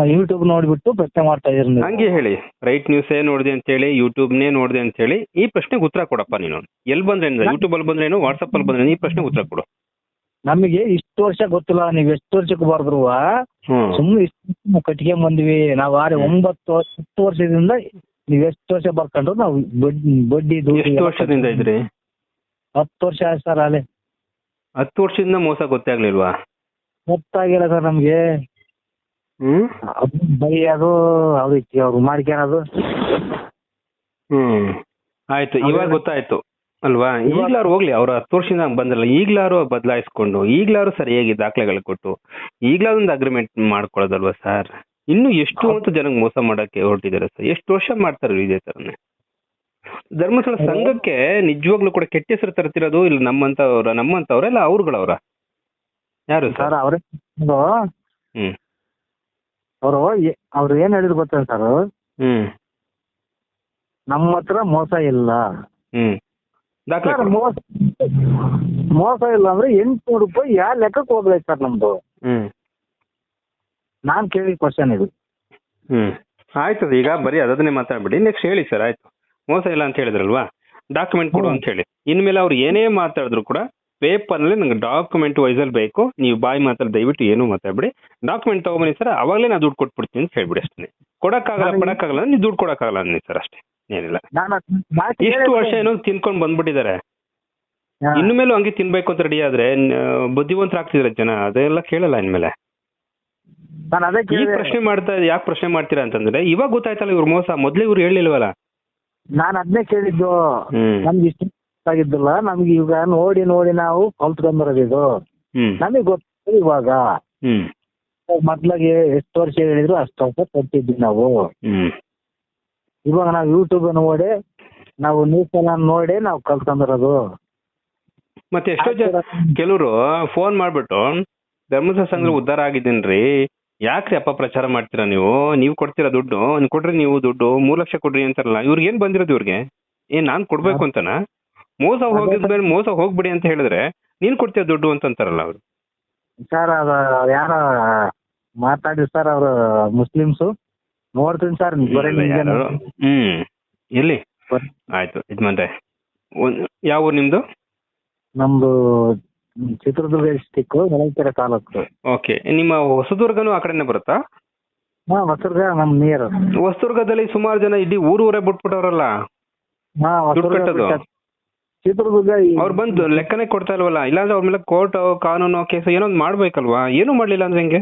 ಯೂಟ್ಯೂಬ್ ನೋಡ್ಬಿಟ್ಟು ಪ್ರಶ್ನೆ ಮಾಡ್ತಾ ಇದೀರಿ ನೀವು. ಹಂಗೆ ಹೇಳಿ. ರೈಟ್ ಏ ನೋಡಿದೆ ಅಂತ ಹೇಳಿ ಯೂಟ್ಯೂಬ್ನೇ ನೋಡಿದೆ ಅಂತ ಹೇಳಿ ಈ ಪ್ರಶ್ನೆಗೆ ಉತ್ತರ ಕೊಡಪ್ಪ ನೀನು. ಎಲ್ಲಿ ಬಂದ್ರೆ ಯೂಟ್ಯೂಬ್ ಅಲ್ಲಿ ಬಂದ್ರೇನು ವಾಟ್ಸಪ್ ಅಲ್ಲಿ ಬಂದ್ರೇನು ಈ ಪ್ರಶ್ನೆಗೆ ಉತ್ತರ ಕೊಡು. ನಮಗೆ ಇಷ್ಟು ವರ್ಷ ಗೊತ್ತಿಲ್ಲ. ನೀವು ಎಷ್ಟು ವರ್ಷಕ್ಕೆ ಬರ್ದ್ರು ಹ್ಮ್. ಸುಮ್ಮನೆ ಇಷ್ಟು ಕಟ್ಕೊಂಡ್ ಬಂದ್ವಿ. ನಾವು ಆರೆ ಒಂಬತ್ತು ಹತ್ತು ವರ್ಷದಿಂದ ನೀವು ಎಷ್ಟು ವರ್ಷ ಬರ್ಕೊಂಡ್ರು ನಾವು ಬಡ್ಡಿ ಬಡ್ಡಿ ಎಷ್ಟು ವರ್ಷದಿಂದ ಇದ್ರಿ? ಹತ್ತು ವರ್ಷ ಆಯ್ತು ಸರ್ ಅಲ್ಲೇ. ಹತ್ತು ವರ್ಷದಿಂದ ಮೋಸ ಗೊತ್ತಾಗ್ಲಿಲ್ವಾ? ಗೊತ್ತಾಗಿಲ್ಲ ಸರ್ ನಮ್ಗೆ. ಹ್ಮ್? ಅದು ಬೈಯೋದು ಅವ್ರಿಗೆ ಅವ್ರು ಮಾಡ್ಕೊಳೋದು ಹ್ಮ್. ಆಯ್ತು ಇವಾಗ ಗೊತ್ತಾಯ್ತು ಅಲ್ವಾ? ಈಗ್ಲಾರು ಹೋಗ್ಲಿ ಅವ್ರ ಹತ್ತು ವರ್ಷದಿಂದ ಬಂದ್ರಲ್ಲ ಈಗ್ಲಾರು ಬದಲಾಯಿಸ್ಕೊಂಡು ಈಗ್ಲಾರು ಸರಿಯಾಗಿ ದಾಖಲೆಗಳು ಕೊಟ್ಟು ಈಗ್ಲಾರು ಒಂದು ಅಗ್ರಿಮೆಂಟ್ ಮಾಡ್ಕೊಳ್ಳೋದಲ್ವಾ ಸರ್? ಇನ್ನು ಎಷ್ಟು ಅಂತ ಜನಕ್ಕೆ ಮೋಸ ಮಾಡಕ್ಕೆ ಹೊರಟಿದ್ದಾರೆ ಸರ್. ಎಷ್ಟು ವರ್ಷ ಮಾಡ್ತಾರೆ ಇದೇ ತರನೇ ಧರ್ಮಸ್ಥಳ ಸಂಘಕ್ಕೆ ನಿಜವಾಗ್ಲೂ ಕೂಡ ಕೆಟ್ಟ ಹೆಸರು ತರ್ತಿರೋದು ಇಲ್ಲ ನಮ್ಮಂತವ್ರ ನಮ್ಮಂತವ್ರ ಇಲ್ಲ ಅವ್ರುಗಳವ್ರ? ಯಾರು ಸರ್? ಅವರೇ ಹ್ಮ್. ಅವರು ಅವ್ರು ಏನ್ ಹೇಳಿದ್ರು ಗೊತ್ತಾ ಸರ್? ಹ್ಮ್. ನಮ್ಮ ಹತ್ರ ಮೋಸ ಇಲ್ಲ. ಹ್ಮ್. ದಾಖಲೆ ಸರ್ ಕೊಡು. ಮೋಸ ಮೋಸ ಇಲ್ಲ ಅಂದ್ರೆ ಎಂಟ್ನೂರು ರೂಪಾಯಿ ಯಾವ ಲೆಕ್ಕಕ್ಕೆ ಹೋಗ್ಬೇಕು ಸರ್ ನಮ್ದು? ಹ್ಮ್. ನಾನ್ ಕೇಳಿದ ಕ್ವಶನ್ ಇದು. ಹ್ಮ್. ಆಯ್ತು ಈಗ ಬರೀ ಅದನ್ನೇ ಮಾತಾಡ್ಬಿಡಿ. ನೆಕ್ಸ್ಟ್ ಹೇಳಿ ಸರ್ ಆಯ್ತು. ಮೋಸ ಇಲ್ಲ ಅಂತ ಹೇಳಿದ್ರಲ್ವಾ? ಡಾಕ್ಯುಮೆಂಟ್ ಕೊಡು ಅಂತ ಹೇಳಿ. ಇನ್ಮೇಲೆ ಅವ್ರು ಏನೇ ಮಾತಾಡಿದ್ರು ಕೂಡ ಪೇಪರ್ನಲ್ಲಿ ನಂಗೆ ಡಾಕ್ಯುಮೆಂಟ್ ವೈಸ್ ಅಲ್ಲಿ ಬೇಕು. ನೀವು ಬಾಯಿ ಮಾತಾಡಿ ದಯವಿಟ್ಟು ಏನು ಮಾತಾಡ್ಬಿಡಿ. ಡಾಕ್ಯುಮೆಂಟ್ ತಗೊಂಬನ್ನಿ ಸರ್ ಅವಾಗಲೇ ನಾನು ದುಡ್ಡು ಕೊಟ್ಬಿಡ್ತೀನಿ ಅಂತ ಹೇಳ್ಬಿಡಿ ಅಷ್ಟೇ. ಕೊಡಕ್ಕಾಗಲ್ಲ ಕೊಡಕ್ಕಾಗಲ್ಲ ನೀವು ದುಡ್ಡು ಕೊಡಕ್ಕಾಗಲ್ಲ ಅನ್ನಿ ಸರ್ ಅಷ್ಟೇ. ಏನಿಲ್ಲ. ಇಷ್ಟು ವರ್ಷ ಏನೋ ತಿನ್ಕೊಂಡು ಬಂದ್ಬಿಟ್ಟಿದ್ದಾರೆ. ಇನ್ಮೇಲೂ ಇನ್ನು ಮೇಲೂ ಹಂಗೆ ತಿನ್ಬೇಕು ಅಂತ ರೆಡಿ ಆದ್ರೆ ಬುದ್ಧಿವಂತರಾಗ್ತಿದ್ರೆ ಜನ. ಅದೆಲ್ಲ ಕೇಳಲ್ಲ ಇನ್ಮೇಲೆ. ನಾನು ಅದೇ ಈ ಕೇಳಿದೆ. ಪ್ರಶ್ನೆ ಮಾಡ್ತಾ ಯಾಕೆ ಪ್ರಶ್ನೆ ಮಾಡ್ತೀರಾ ಅಂತಂದ್ರೆ ಇವಾಗ ಗೊತ್ತಾಯ್ತಲ್ಲ ಇವ್ರ ಮೋಸ ಮೊದ್ಲೇ ಇವ್ರು ಹೇಳಿಲ್ವಲ್ಲ? ನಾನು ಅದನ್ನೇ ಕೇಳಿದ್ದು. ಹ್ಮ್. ನಮ್ಗೆ ಇಷ್ಟ ಆಗಿದ್ದಿಲ್ಲ ನಮ್ಗೆ ಈಗ ನೋಡಿ ನೋಡಿ ನಾವು ಕಲ್ತ್ಕೊಂಡ್ಬರೋದು ಇದು. ಹ್ಮ್. ನಮಗೆ ಗೊತ್ತು ಇವಾಗ. ಹ್ಮ್. ಮೊದ್ಲಾಗೆ ಎಷ್ಟು ವರ್ಷ ಹೇಳಿದ್ರು ಅಷ್ಟು ವರ್ಷ ಕೊಟ್ಟಿದ್ವಿ ನಾವು. ಹ್ಮ್. ಇವಾಗ ನಾವು ಯೂಟ್ಯೂಬ್ ನೋಡಿ ನಾವು ನ್ಯೂಸ್ ಎಲ್ಲ ನೋಡಿ ನಾವು ಕಲ್ತ್ಕೊಂಡ್ಬರೋದು ಮತ್ತೆ ಎಷ್ಟೋ ಜನ ಕೆಲವರು ಫೋನ್ ಮಾಡ್ಬಿಟ್ಟು ಧರ್ಮಸ್ಥಳ ಸಂಘ ಉದ್ಧಾರ ಆಗಿದ್ದೀನ್ರಿ? ಯಾಕ್ರಿ ಅಪ್ಪ ಪ್ರಚಾರ ಮಾಡ್ತೀರಾ ನೀವು? ನೀವು ಕೊಡ್ತೀರಾ ದುಡ್ಡು? ನೀವು ಕೊಡ್ರಿ ನೀವು ದುಡ್ಡು ಮೂರ್ ಲಕ್ಷ ಕೊಡ್ರಿ ಅಂತಾರಲ್ಲ ಇವ್ರಿಗೆ ಏನ್ ಬಂದಿರೋದು ಇವ್ರಿಗೆ? ಏನ್ ನಾನ್ ಕೊಡ್ಬೇಕು ಅಂತನಾ? ಮೋಸ ಹೋಗಿದ್ಮೇಲೆ ಮೋಸ ಹೋಗ್ಬಿಡಿ ಅಂತ ಹೇಳಿದ್ರೆ ನೀನ್ ಕೊಡ್ತೀಯ ದುಡ್ಡು ಅಂತಂತಾರಲ್ಲ ಅವ್ರು? ಸರ್ ಅದ ಯಾರ ಮಾತಾಡಿ ಸರ್ ಅವರು ಮುಸ್ಲಿಮ್ಸು. ನೋಡ್ತೀನಿ ಸರ್? ಹ್ಮ್ ಎಲ್ಲಿ ಆಯ್ತು ಇದು ಮತ್ತೆ ಯಾವ ಊರು ನಿಮ್ದು? ನಮ್ದು ಚಿತ್ರದುರ್ಗ ಡಿಸ್ಟಿಕ್ ಹೊಳಲ್ಕೆರೆ ತಾಲೂಕು. ಓಕೆ ನಿಮ್ಮ ಹೊಸದುರ್ಗನು ಆ ಕಡೆನೇ ಬರುತ್ತಾ? ಹಾ ಹೊಸದುರ್ಗ ನಮ್ ನಿಯರ್ ಹೊಸದುರ್ಗದಲ್ಲಿ ಸುಮಾರು ಜನ ಇಡೀ ಊರು ಊರೇ ಬಿಟ್ಬಿಟ್ಟವ್ರಲ್ಲ? ಹಾ ದುಡ್ಡು ಕಟ್ಟೋದು? ಚಿತ್ರದುರ್ಗ ಅವ್ರು ಬಂದು ಲೆಕ್ಕನೆ ಕೊಡ್ತಾ ಇಲ್ವಲ್ಲ? ಇಲ್ಲಾಂದ್ರೆ ಅವ್ರ ಮೇಲೆ ಕೋರ್ಟ್ ಕಾನೂನು ಕೇಸ್ ಏನೋ ಮಾಡ್ಬೇಕಲ್ವಾ? ಏನು ಮಾಡ್ಲಿಲ್ಲ ಅಂದ್ರೆ ಹೆಂಗೆ?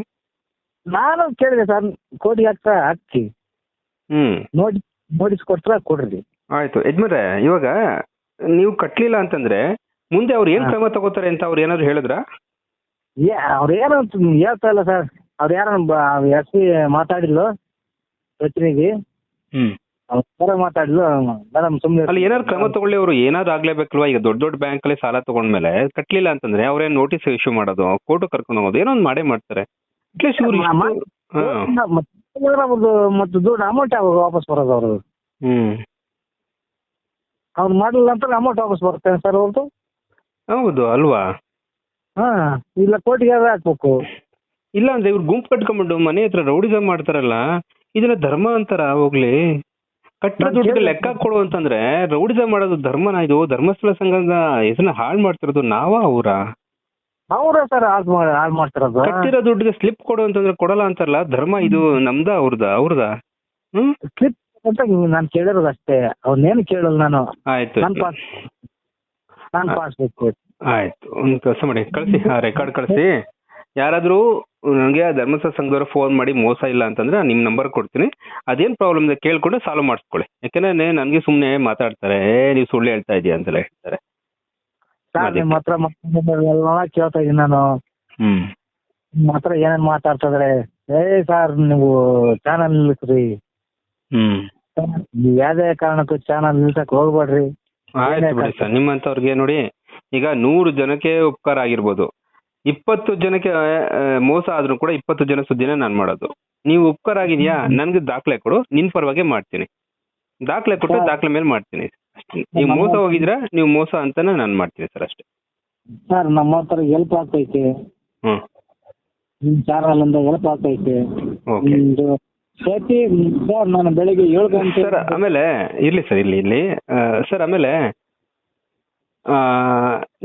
ನಾನು ಕೇಳಿದೆ ಸರ್ ಕೋರ್ಟ್ ಹಾಕ್ತಾ ಹಾಕಿ. ಹ್ಮ್. ನೋಡಿ ನೋಡಿಸ್ಕೊಟ್ರ ಕೊಡ್ರಿ. ಆಯ್ತು. ಯಜಮಾನ್ರೆ ಇವಾಗ ನೀವು ಕಟ್ಲಿಲ್ಲ ಅಂತಂದ್ರೆ ಮುಂದೆ ಅವ್ರು ಏನ್. ಕ್ರಮ ತಗೋತಾರೆ ಅಂತ ಅವ್ರು ಏನಾದ್ರು ಹೇಳಿದ್ರ? ಅವ್ರ ಏನು ಹೇಳ್ತಾ ಇಲ್ಲ ಸರ್. ಅವ್ರ ಯಾರು ಎಸ್ ಪಿ ಮಾತಾಡಿಲ್ಲ ಪ್ರತಿನಿಧಿ. ಹ್ಮ್. ಮೇಡಮ್ ಸುಮ್ಮನೆ ಅಲ್ಲಿ ಏನಾದ್ರು ಕ್ರಮ ತಗೊಳ್ಳಿ ಅವರು ಏನಾದ್ರು ಆಗ್ಲೇಬೇಕಲ್ವಾ? ಈಗ ದೊಡ್ಡ ದೊಡ್ಡ ಬ್ಯಾಂಕ್ ಅಲ್ಲಿ ಸಾಲ ತಗೊಂಡ್ಮೇಲೆ ಕಟ್ಲಿಲ್ಲ ಅಂತಂದ್ರೆ ಅವ್ರೇನ್ ನೋಟಿಸ್ ಇಶ್ಯೂ ಮಾಡೋದು ಕೋರ್ಟ್ ಕರ್ಕೊಂಡು ಹೋಗೋದು ಏನೋ ಒಂದ್ ಮಾಡೇ ಮಾಡ್ತಾರೆ. ಅಟ್ಲೀಸ್ಟ್ ಇವ್ರು ಮತ್ತೆ ದುಡ್ಡು ಅಮೌಂಟ್ ಯಾವಾಗ ವಾಪಸ್ ಬರೋದು ಅವ್ರದ್ದು? ಹ್ಮ್. ಅವ್ರು ಮಾಡಲಿಲ್ಲ ಅಂತ ಅಮೌಂಟ್ ವಾಪಸ್ ಬರ್ತೇನೆ ಸರ್ ಅವ್ರದ್ದು ಹೌದು ಅಲ್ವಾ? ಹಾ ಇಲ್ಲ ಕೋರ್ಟ್ಗೆ ಹಾಕ್ಬೇಕು. ಇಲ್ಲ ಅಂದ್ರೆ ಇವ್ರು ಗುಂಪು ಕಟ್ಕೊಂಡ್ಬಿಟ್ಟು ಮನೆ ಹತ್ರ ರೌಡಿಸಮ್ ಮಾಡ್ತಾರಲ್ಲ ಇದನ್ನ ಧರ್ಮ ಅಂತಾರ ಹೋಗ್ಲಿ. ಕಟ್ಟಿರೋ ದುಡ್ಡಿಗೆ ದುಡ್ಡು ಲೆಕ್ಕ ಕೊಡು ಅಂತಂದ್ರೆ ರೌಡಿಸಮ್ ಮಾಡೋದು ಧರ್ಮನ ಇದು ಧರ್ಮಸ್ಥಳ ಸಂಘದ ಹೆಸರನ್ನ ಹಾಳು ಮಾಡ್ತಿರೋದು ನಾವಾ ಅವ್ರ? ಅವರೇ ಸರ್ ಹಾಳು ಮಾಡಿ ಹಾಳು ಮಾಡ್ತಿರೋದು? ಕಟ್ಟಿರೋ ದುಡ್ಡಿಗೆ ಸ್ಲಿಪ್ ಕೊಡು ಅಂತಂದ್ರೆ ಕೊಡಲ್ಲ ಅಂತಾರಲ್ಲ ಧರ್ಮ ಇದು ನಮ್ದ ಅವ್ರದ ಅವ್ರದ? ಹ್ಮ್? ಸ್ಲಿಪ್ ಅಂತ ನಾನು ಕೇಳಿರೋದು ಅಷ್ಟೇ. ಅವ್ರನ್ನೇನು ಕೇಳಲ್ಲ ನಾನು. ಆಯ್ತು ನನ್ನ ಪಾಸ್ ನನ್ನ ಪಾಸ್ಬುಕ್ ಆಯ್ತು ಒಂದ್ ಕೆಲಸ ಮಾಡಿ ಕಳ್ಸಿ ಆ ರೆಕಾರ್ಡ್ ಕಳ್ಸಿ. ಯಾರಾದ್ರೂ ನನಗೆ ಧರ್ಮಸ್ಥಳ ಸಂಘದವ್ರು ಫೋನ್ ಮಾಡಿ ಮೋಸ ಇಲ್ಲ ಅಂತಂದ್ರೆ ನಾನ್ ನಿಮ್ ನಂಬರ್ ಕೊಡ್ತೀನಿ. ಅದೇನ್ ಪ್ರಾಬ್ಲಮ್ ಇದೆ ಕೇಳ್ಕೊಂಡು ಸಾಲ್ವ್ ಮಾಡಿಸ್ಕೊಳ್ಳಿ. ಯಾಕಂದ್ರೆ ನನಗೆ ಸುಮ್ನೆ ಮಾತಾಡ್ತಾರೆ ಏ ನೀವು ಸುಳ್ಳು ಹೇಳ್ತಾ ಇದೀಯ ಅಂತೆಲ್ಲ ಹೇಳ್ತಾರೆ. ಸರ್. ನಿಮ್ಮ ಹತ್ರ ಮತ್ತೆ ಎಲ್ಲ ಕೇಳ್ತಾ ಇದೀನಿ ನಾನು. ಹ್ಮ್. ನಿಮ್ಮ ಹತ್ರ ಏನೇನ್ ಮಾತಾಡ್ತಾ ಇದಾರೆ ಏ ಸರ್ ನೀವು ಚಾನಲ್ ನಿಲ್ಲಿಸ್ರಿ ಹ್ಮ್. ಯಾವ್ದೇ ಕಾರಣಕ್ಕೂ ಚಾನಲ್ ನಿಲ್ಸಕ್ ಹೋಗ್ಬೇಡ್ರಿ. ಆಯ್ತು ಬಿಡಿ ಸರ್. ನಿಮ್ಮಂತವ್ರಿಗೆ ನೋಡಿ ಈಗ ನೂರು ಜನಕ್ಕೆ ಉಪಕಾರ ಆಗಿರ್ಬೋದು. ಇಪ್ಪತ್ತು ಜನಕ್ಕೆ ಮೋಸ ಆದ್ರೂ ಕೂಡ ಇಪ್ಪತ್ತು ಜನ ಸುದ್ದಿನ ನಾನು ಮಾಡೋದು. ನೀವು ಉಪಕಾರ ಆಗಿದ್ಯಾ? ನನ್ಗೆ ದಾಖಲೆ ಕೊಡು ನಿನ್ ಪರವಾಗಿ ಮಾಡ್ತೀನಿ. ದಾಖಲೆ ಕೊಟ್ಟು. ದಾಖಲೆ ಮೇಲೆ ಮಾಡ್ತೀನಿ. ಅಷ್ಟೇ. ನೀವು ಮೋಸ ಹೋಗಿದ್ರ ನೀವು ಮೋಸ ಅಂತಾನೆ ನಾನು ಮಾಡ್ತೀನಿ ಸರ್ ಅಷ್ಟೇ. ಸರ್ ನಮ್ಮ ಹತ್ರ ಹೆಲ್ಪ್ ಆಗ್ತೈತೆ. ಹ್ಮ್. ನಿಮ್ಮ ಚಾನಲ್ ಇಂದ ಹೆಲ್ಪ್ ಆಗ್ತೈತೆ. ಓಕೆ ನಿಮ್ದು ಸರ್ ನಾನು ಬೆಳಿಗ್ಗೆ ಏಳು ಗಂಟೆ ಸರ್ ಆಮೇಲೆ ಇರ್ಲಿ ಸರ್ ಇಲ್ಲಿ ಇಲ್ಲಿ ಸರ್ ಆಮೇಲೆ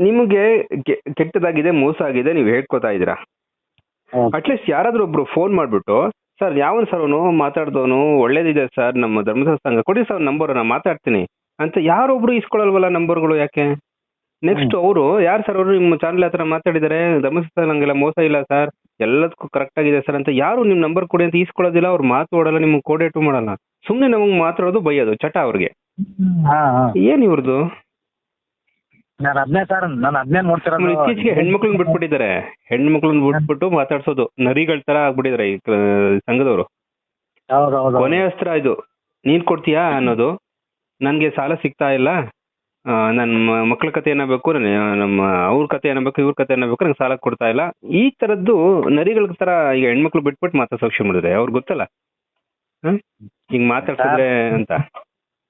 ನಿಮಗೆ ಕೆಟ್ಟದಾಗಿದೆ ಮೋಸ ಆಗಿದೆ ನೀವು ಹೇಳ್ಕೊತಾ ಇದ್ದೀರಾ? ಅಟ್ಲೀಸ್ಟ್ ಯಾರಾದ್ರೂ ಒಬ್ರು ಫೋನ್ ಮಾಡ್ಬಿಟ್ಟು ಸರ್ ಯಾವನ್ ಸರ್ ಅವನು? ಮಾತಾಡ್ದವನು? ಒಳ್ಳೇದಿದೆ ಸರ್ ನಮ್ಮ ಧರ್ಮಸ್ಥ ಸಂಘ. ಕೊಡಿ ಸರ್ ನಂಬರ್ ನಾ ಮಾತಾಡ್ತೀನಿ. ಅಂತ ಯಾರೊಬ್ರು ಇಸ್ಕೊಳ್ಳಲ್ವಲ್ಲ ನಂಬರ್ಗಳು ಯಾಕೆ? ನೆಕ್ಸ್ಟ್ ಅವರು ಯಾರು ಸರ್ ಅವರು ನಿಮ್ಮ ಚಾನಲ್ ಹತ್ರ ಮಾತಾಡಿದ್ದಾರೆ? ಧರ್ಮಸ್ಥಳ ನಂಗೆಲ್ಲ ಮೋಸ ಇಲ್ಲ ಸರ್. ಎಲ್ಲದಕ್ಕೂ ಕರೆಕ್ಟ್ ಆಗಿದೆ ಸರ್ ಅಂತ ಯಾರು ನಿಮ್ ನಂಬರ್ ಕೊಡಿ ಅಂತ ಈಸ್ಕೊಳ್ಳೋದಿಲ್ಲ ಅವ್ರು ಮಾತಾಡಲ್ಲ ನಿಮ್ಗೆ ಕೋಡೇಟು ಮಾಡಲ್ಲ. ಸುಮ್ನೆ ನಮಗೆ ಮಾತಾಡೋದು ಬೈಯೋದು ಚಟ ಅವ್ರಿಗೆ. ಹಾ ಹಾ. ಏನ್ ಇವ್ರದ್ದು ನಾನು ಅದ್ನೇ ಸರ್ ನಾನು ಅದ್ನೇ ನೋಡ್ತಿರೋದು. ಇತ್ತೀಚೆಗೆ ಹೆಣ್ಮಕ್ಳನ್ನ ಬಿಟ್ಬಿಟ್ಟಿದ್ದಾರೆ. ಹೆಣ್ಮಕ್ಳನ್ನ ಬಿಟ್ಬಿಟ್ಟು ಮಾತಾಡ್ಸೋದು. ನರಿಗಳ ತರ ಆಗ್ಬಿಟ್ಟಿದ್ದಾರೆ ಈ ಕ- ಸಂಘದವರು. ಹೌದು ಹೌದು ಕೊನೆ ಅಸ್ತ್ರ ಇದು. ನೀನ್ ಕೊಡ್ತೀಯಾ ಅನ್ನೋದು. ನನ್ಗೆ ಸಾಲ ಸಿಗ್ತಾ ಇಲ್ಲ. ನನ್ನ ಮಕ್ಳ ಕತೆ ಬೇಕು ನಮ್ಮ ಅವ್ರ ಕತೆ ಬೇಕು ಇವ್ರ ಕತೆ ಬೇಕು ನಂಗೆ ಸಾಲ ಕೊಡ್ತಾ ಇಲ್ಲ. ಈ ತರದ್ದು ನರಿಗಳ ತರ ಈಗ ಹೆಣ್ಮಕ್ಳು ಬಿಟ್ಬಿಟ್ಟು ಮಾತಾ ಶುರು ಮಾಡಿದ್ರೆ ಅವ್ರಿಗೆ ಗೊತ್ತಲ್ಲ? ಹ್ಮ್ ಹಿಂಗ್ ಮಾತಾಡ್ಸಿದ್ರೆ ಅಂತ.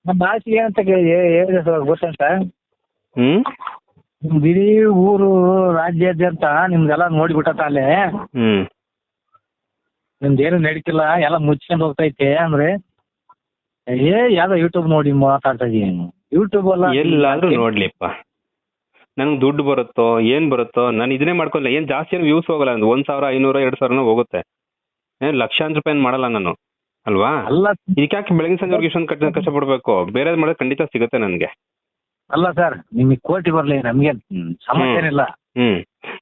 ನಮ್ಮ ಭಾಷೆ ಏನಂತ ಹೇಳಿದೆ ಸರ್ ಗೊತ್ತಂತ ಹ್ಮ್? ಇಡೀ ಊರು ರಾಜ್ಯಾದ್ಯಂತ ನಿಮ್ದೆಲ್ಲ ನೋಡಿಬಿಟ್ಟತ ಅಲ್ಲೇ. ಹ್ಮ್. ನಿಮ್ದು ಏನು ನಡೀತಿಲ್ಲ ಎಲ್ಲ ಮುಚ್ಕೊಂಡು ಹೋಗ್ತೈತೆ ಅಂದ್ರೆ ಏ ಯಾವ್ದೋ ಯೂಟ್ಯೂಬ್ ನೋಡಿ ಮಾತಾಡ್ತಾ ಇದೀನಿ. ಯೂಟ್ಯೂಬ್ ಅಲ್ಲ? ಎಲ್ಲಾದ್ರೂ ನೋಡ್ಲಿಪ್ಪ. ನನ್ಗೆ ದುಡ್ಡು ಬರುತ್ತೋ ಏನ್ ಬರುತ್ತೋ ನಾನು ಇದನ್ನೇ ಮಾಡ್ಕೊಲ್ಲ ಏನ್ ಜಾಸ್ತಿ ಏನು ವ್ಯೂಸ್ ಹೋಗಲ್ಲ. ಒಂದು ಒಂದ್ ಸಾವಿರ ಐನೂರ ಎರಡ್ ಸಾವಿರನೂ ಹೋಗುತ್ತೆ. ಏನ್ ಲಕ್ಷಾಂತರ ರೂಪಾಯಿ ಮಾಡಲ್ಲ ನಾನು. ಅಲ್ವಾ? ಅಲ್ಲ ಇದಕ್ಕೆ ಯಾಕೆ ಬೆಳಗಿನ ಸಂಜೆವರೆಗೆ ಇಷ್ಟೊಂದು ಕಷ್ಟ ಪಡ್ಬೇಕು ಬೇರೆ ಮಾಡೋದು ಖಂಡಿತ ಸಿಗುತ್ತೆ ನನಗೆ. ಅಲ್ಲ ಸರ್ ನಿಮಗೆ ಕೋಟಿ ಬರಲಿ ನಮಗೆ. ಸಮಸ್ಯೆ ಏನಿಲ್ಲ ಹ್ಮ್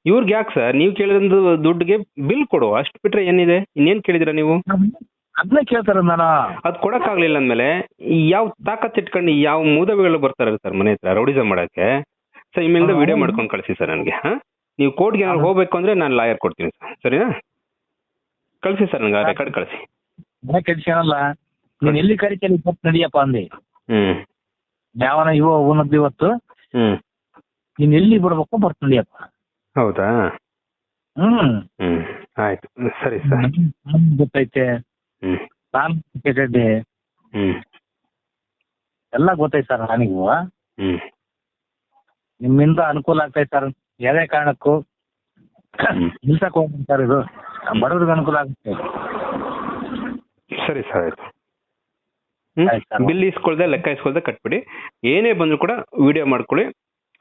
ಇವ್ರಿಗೆ ಯಾಕೆ ಸರ್ ನೀವು ಕೇಳಿದ ದುಡ್ಡಿಗೆ ಬಿಲ್ ಕೊಡು. ಅಷ್ಟು ಬಿಟ್ರೆ ಏನಿದೆ? ಇನ್ನೇನ್ ಕೇಳಿದಿರಾ ನೀವು? ಅದನ್ನೇ ಕೇಳ್ತಾರ ನಾನು? ಅದ್ ಕೊಡಕ್ಕಾಗ್ಲಿಲ್ಲ ಅಂದ್ಮೇಲೆ ಯಾವ ತಾಕತ್ ಇಟ್ಕೊಂಡು ಯಾವ ಮೂದವಿಗಳು ಬರ್ತಾರೆ ಸರ್ ಮನೆ ಹತ್ರ ರೌಡಿಸಮ್ ಮಾಡಕ್ಕೆ? ಸರ್ ಇಮೇಲಿಂದ ವಿಡಿಯೋ ಮಾಡ್ಕೊಂಡು ಕಳಿಸಿ ಸರ್ ನನಗೆ ಹಾ? ನೀವು ಕೋರ್ಟ್ಗೆ ಏನಾದ್ರು ಹೋಗ್ಬೇಕು ಅಂದ್ರೆ ನಾನು ಲಾಯರ್ ಕೊಡ್ತೀನಿ ಸರ್ ಸರಿನಾ? ಕಳಿಸಿ ಸರ್ ನನಗೆ ರೆಕಾರ್ಡ್ ಕಳಿಸಿ. ಕೆಲ್ಸನಲ್ಲ ನೀನ್ ಎಲ್ಲಿ ಕರಿತೀರಿ ಇವತ್ತು ನಡಿಯಪ್ಪ ಅಂದಿ. ಹ್ಮ್. ಯಾವನ ಇವ ಅವನದ್ದು ಇವತ್ತು. ಹ್ಮ್. ನೀನ್ ಎಲ್ಲಿ ಬಿಡ್ಬೇಕು ಬರ್ತ ನಡಿಯಪ್ಪ. ಹೌದಾ? ಹ್ಮ್. ಹ್ಮ್ ಆಯ್ತು. ಸರಿ ಸರ್. ಗೊತ್ತೈತೆ ಹ್ಮ್. ಎಲ್ಲ ಗೊತ್ತೈತೆ ಸರ್ ನನಗೂ. ಹ್ಮ್. ನಿಮ್ಮಿಂದ ಅನುಕೂಲ ಆಗ್ತೈತೆ ಸರ್. ಯಾವುದೇ ಕಾರಣಕ್ಕೂ. ನಿಲ್ಸಕ್ ಹೋಗ್ಬೇಡಿ ಸರ್ ಇದು. ಬಡವ್ರಿಗೆ ಅನುಕೂಲ ಆಗುತ್ತೆ. ಸರಿ ಸರ್ ಆಯ್ತು. ಬಿಲ್ ಇಸ್ಕೊಳ್ದೆ ಲೆಕ್ಕ ಇಸ್ಕೊಳ್ದೆ ಕಟ್ಬಿಡಿ. ಏನೇ ಬಂದ್ರು ಕೂಡ ವಿಡಿಯೋ ಮಾಡ್ಕೊಳ್ಳಿ.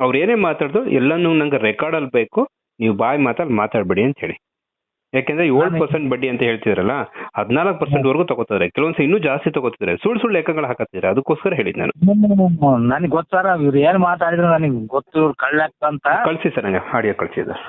ಅವ್ರು ಏನೇ ಮಾತಾಡ್ದು ಎಲ್ಲಾನು ನಂಗೆ ರೆಕಾರ್ಡ್ ಅಲ್ಲಿ ಬೇಕು. ನೀವು ಬಾಯಿ ಮಾತಾಡಿ ಮಾತಾಡ್ಬೇಡಿ ಅಂತ ಹೇಳಿ. ಯಾಕೆಂದ್ರೆ ಏಳು ಪರ್ಸೆಂಟ್ ಬಡ್ಡಿ ಅಂತ ಹೇಳ್ತಿದ್ರಲ್ಲ ಹದಿನಾಲ್ಕು ಪರ್ಸೆಂಟ್ ವರೆಗೂ ತಗೋತಾರೆ. ಕೆಲವೊಂದ್ಸ ಇನ್ನೂ ಜಾಸ್ತಿ ತಗೋತಿದ್ರೆ ಸುಳ್ಳು ಸುಳ್ಳು ಲೆಕ್ಕಗಳು ಹಾಕತ್ತಿದ್ದಾರೆ. ಅದಕ್ಕೋಸ್ಕರ ಹೇಳಿದ್ ನಾನು. ನನಗೆ ಗೊತ್ತಾರ ಇವ್ರು ಏನ್ ಮಾತಾಡಿದ್ರು ನನಗೆ ಗೊತ್ತು ಇವ್ರು ಕಳ್ಳಾಗ್ತ ಅಂತ. ಕಳ್ಸಿ ಸರ್ ನಂಗೆ ಆಡಿಯೋ ಕಳ್ಸಿದ್ದಾರೆ